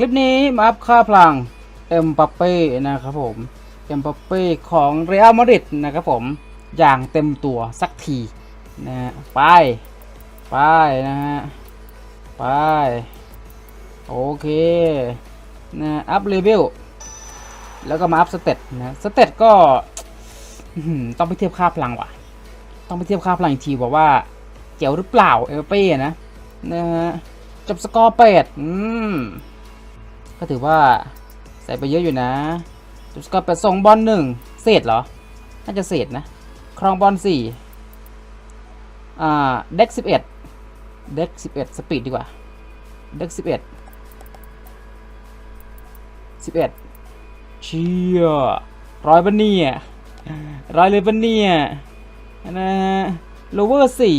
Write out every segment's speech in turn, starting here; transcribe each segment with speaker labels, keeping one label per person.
Speaker 1: ลิปนี้มาอัพค่าพลังเอ็มปัปเป้นะครับผมเอ็มปัปเป้ของเรอัลมาดริดนะครับผมอย่างเต็มตัวสักทีนะฮะไปไปนะฮะไปโอเคนะอัพเลเวลแล้วก็มาอัพสเตตนะสเตตก็ต้องไปเทียบค่าพลังว่ะ ต้องไปเทียบค่าพลังอีกทีบอกว่าเจ๋วหรือเปล่าเอลเป้นะนะฮะจบสกอร์เป็ดอืม ก็ถือว่าใส่ไปเยอะอยู่นะจบสกอร์เป็ดส่งบอลหนึ่งเศษเหรอ น่าจะเศษนะ ครองบอลสี่อ่า เด็กสิบเอ็ดเด็กสิบเอ็ดสปีดดีกว่า เด็กสิบเอ็ดสิบเอ็ดเชี่ยร้อยปะเนี่ยร้อยเลยปะเนี่ยนะฮะโลเวอร์สี่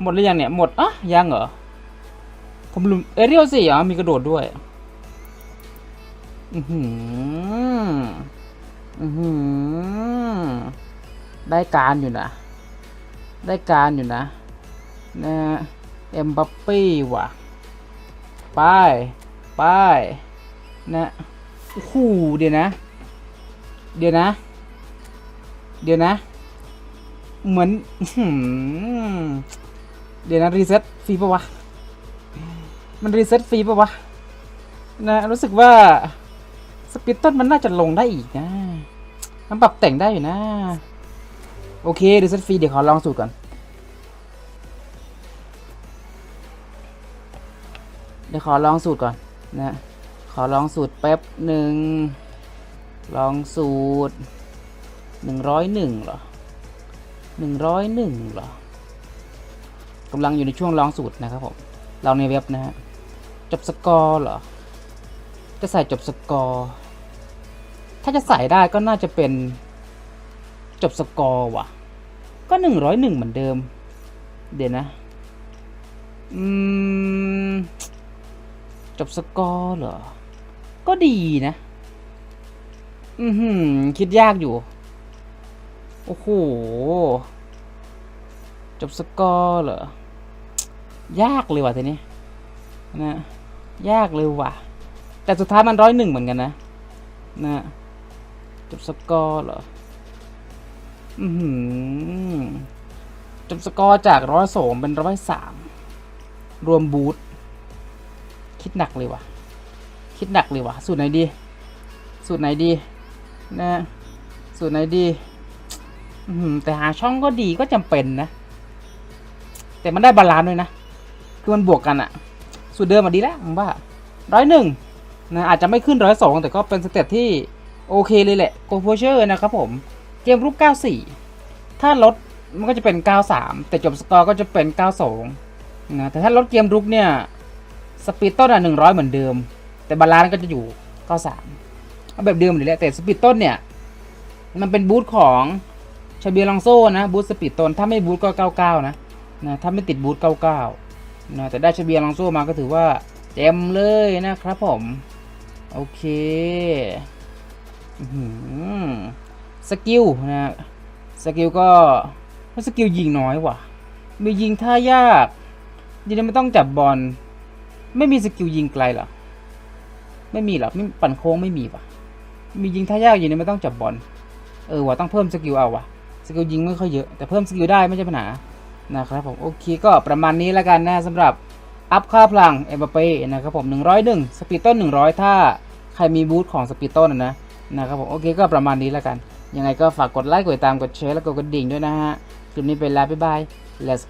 Speaker 1: หมดหรือยังเนี่ย หมดอะยังเหรอ ผมลืมเอเรียลสี่อ๋อมีกระโดดด้วย อือหือ อือหือ ได้การอยู่นะ ได้การอยู่นะนะเอ็มบัปปี้ว่ะ ไป ไป นะโอ้โหเดี๋ยวนะ เดี๋ยวนะ เดี๋ยวนะ เหมือน เดี๋ยวนะ รีเซ็ตฟรีปะวะ มันรีเซ็ตฟรีปะวะ นะ รู้สึกว่าสปิตตอร์มันน่าจะลงได้อีกนะมันปรับแต่งได้อยู่นะ โอเครีเซ็ตฟรีเดี๋ยวขอลองสูตรก่อน เดี๋ยวขอลองสูตรก่อนนะ ขอลองสูตรแป๊บหนึ่ง ลองสูตรหนึ่งร้อยหนึ่งเหรอหนึ่งร้อยหนึ่งเหรอกำลังอยู่ในช่วงลองสูตรนะครับผมลองในเว็บนะฮะ จบสกอร์เหรอ จะใส่จบสกอร์ ถ้าจะใส่ได้ก็น่าจะเป็นจบสกอร์ว่ะ ก็หนึ่งร้อยหนึ่งเหมือนเดิม เดี๋ยวนะ อืม จบสกอร์เหรอ ก็ดีนะ อือหือ คิดยากอยู่ โอ้โห จบสกอร์เหรอ ยากเลยว่ะทีนี้นะ ยากเลยว่ะ แต่สุดท้ายมันร้อยหนึ่งเหมือนกันนะ นะจบสกอร์เหรอ อือหือจบสกอร์จากร้อยสองเป็นร้อยสามรวมบูทคิดหนักเลยว่ะ คิดหนักเลยว่ะ สูตรไหนดี สูตรไหนดี นะ สูตรไหนดี อืแต่หาช่องก็ดีก็จำเป็นนะ แต่มันได้บาลานซ์ด้วยนะ คือมันบวกกันอะ สูตรเดิมมาดีแล้วผมว่าร้อยหนึ่งนะอาจจะไม่ขึ้นร้อยสองแต่ก็เป็นสเต็ปที่โอเคเลยแหละโกโพเชอร์นะครับผมเกมรุก94 ถ้าลดมันก็จะเป็น 93 แต่จบสกอร์ก็จะเป็น 92 นะ แต่ถ้าลดเกมรุกเนี่ย สปีดต้นอะหนึ่งร้อยเหมือนเดิม แต่บาลานซ์ก็จะอยู่เก้าสามเอาแบบเดิมเลยแหละ แต่สปีดต้นเนี่ย มันเป็นบูทของชาเบียลองโซ่นะ บูทสปีดต้น ถ้าไม่บูทก็เก้าเก้านะนะ ถ้าไม่ติดบูทเก้าเก้า นะแต่ได้ชเบียลองโซ่มาก็ถือว่าเต็มเลยนะครับผม โอเคสกิลนะสกิลก็สกิลยิงน้อยว่ะ มียิงท่ายากยิงไม่ต้องจับบอล ไม่มีสกิลยิงไกลหรอ ไม่มีหรอไม่ปั่นโค้งไม่มีปะมียิงท่ายากยู่เนี่ยไม่ต้องจับบอล เออว่ะต้องเพิ่มสกิลเอาว่ะ สกิลยิงไม่ค่อยเยอะ แต่เพิ่มสกิลได้ไม่ใช่ปัญหา นะครับผมโอเคก็ประมาณนี้แล้วกันนะสำหรับอัพค่าพลังเอมบัปเป้นะครับผม 101 สปีดต้น 100 ถ้าใครมีบูทของสปีดต้นนะนะครับผมโอเคก็ประมาณนี้แล้วกัน ยังไงก็ฝากกดไลค์กดติดตามกดแชร์แล้วก็กดกระดิ่งด้วยนะฮะคลิปนี้ไปแล้วบ๊ายบาย let's